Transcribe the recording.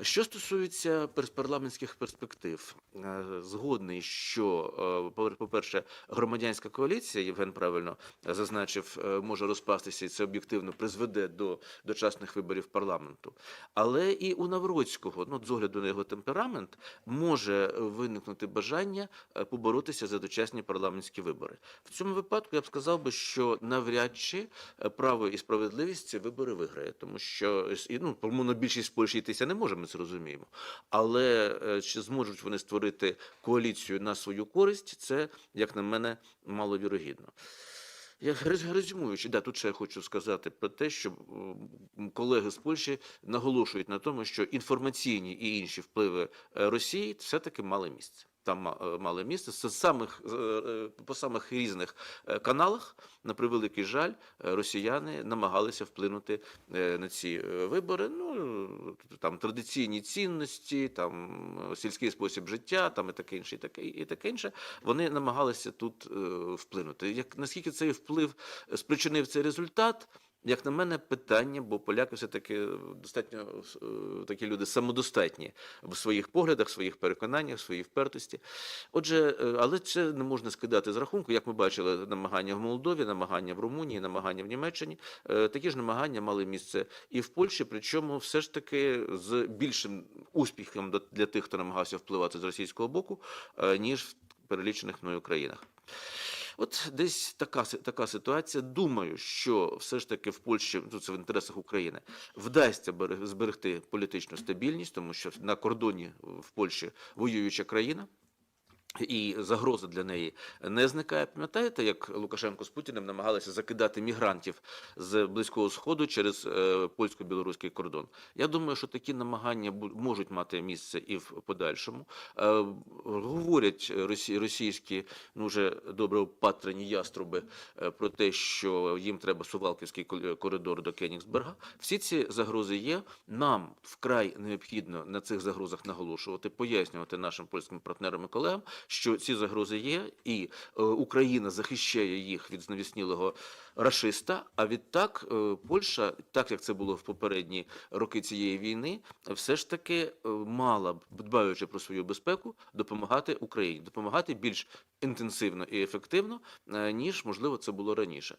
Що стосується парламентських перспектив, е, згодний, що, е, по- по-перше, громадянська коаліція, Євген правильно зазначив, е, може розпастися, і це об'єктивно призведе до дочасних виборів парламенту. Але і у Навроцького, ну, з огляду на його темперамент, може виникнути бажання поборотися за дочасні парламентські вибори. В цьому випадку я б сказав би, що навряд чи право і справедливість ці вибори виграє, тому що ну, монобільшість в Польщі йтися не може, ми це розуміємо. Але е, чи зможуть вони створити коаліцію на свою користь, це, як на мене, маловірогідно. Я рез- резюмуючи, да, тут ще я хочу сказати про те, що колеги з Польщі наголошують на тому, що інформаційні і інші впливи е, Росії все-таки мали місце. Там е, мали місце з самих е, е, по самих різних каналах. На превеликий жаль, росіяни намагалися вплинути на ці вибори. Ну там традиційні цінності, там сільський спосіб життя, там і таке інше, і таке, і таке інше. Вони намагалися тут вплинути. Як наскільки цей вплив спричинив цей результат? Як на мене, питання, бо поляки все-таки достатньо е, такі люди самодостатні в своїх поглядах, своїх переконаннях, своїй впертості. Отже, е, але це не можна скидати з рахунку. Як ми бачили, намагання в Молдові, намагання в Румунії, намагання в Німеччині. Е, Такі ж намагання мали місце і в Польщі, причому все ж таки з більшим успіхом для тих, хто намагався впливати з російського боку, е, ніж в перелічених мною країнах. От десь така, така ситуація. Думаю, що все ж таки в Польщі, ну це в інтересах України, вдасться берег- зберегти політичну стабільність, тому що на кордоні в Польщі воююча країна. І загроза для неї не зникає. Пам'ятаєте, як Лукашенко з Путіним намагалися закидати мігрантів з близького сходу через е, польсько-білоруський кордон? Я думаю, що такі намагання можуть мати місце і в подальшому. Е, говорять росі, російські, ну вже добре опатрені яструби е, про те, що їм треба сувалківський коридор до Кенігсберга. Всі ці загрози є. Нам вкрай необхідно на цих загрозах наголошувати, пояснювати нашим польським партнерам і колегам, що ці загрози є, і е, Україна захищає їх від знавіснілого рашиста. А відтак е, Польща, так як це було в попередні роки цієї війни, все ж таки е, мала б, дбаючи про свою безпеку, допомагати Україні, допомагати більш інтенсивно і ефективно, ніж можливо це було раніше.